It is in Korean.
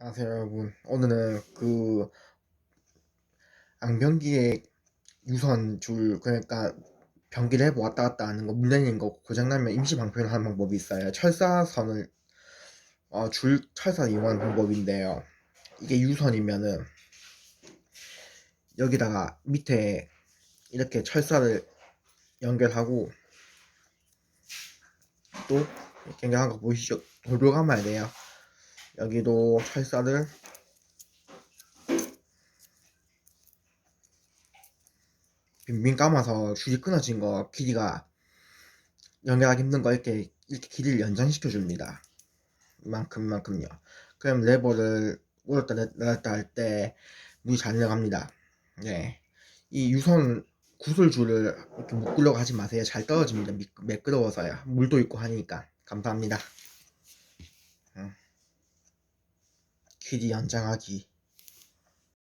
안녕하세요 여러분. 오늘은 그 앙변기의 유선 줄 그러니까 변기를 왔다 갔다 하는 거 물려있는 거 고장나면 임시 방편을 하는 방법이 있어요. 철사선을 어, 줄 철사 이용하는 방법인데요. 이게 유선이면은 여기다가 밑에 이렇게 철사를 연결하고 또 연결한 거 보이시죠? 돌돌 감아야 돼요 여기도 철사를 빙빙 감아서 줄이 끊어진 거 길이가 연결하기 힘든 거 이렇게 이렇게 길이를 연장시켜 줍니다. 이만큼 이만큼요. 그럼 레버를 올렸다 내- 내렸다 할 때 물이 잘 내려갑니다. 네. 이 유선 구슬줄을 이렇게 묶으려고 하지 마세요. 잘 떨어집니다. 미, 매끄러워서요. 물도 있고 하니까. 감사합니다. 길이 연장하기.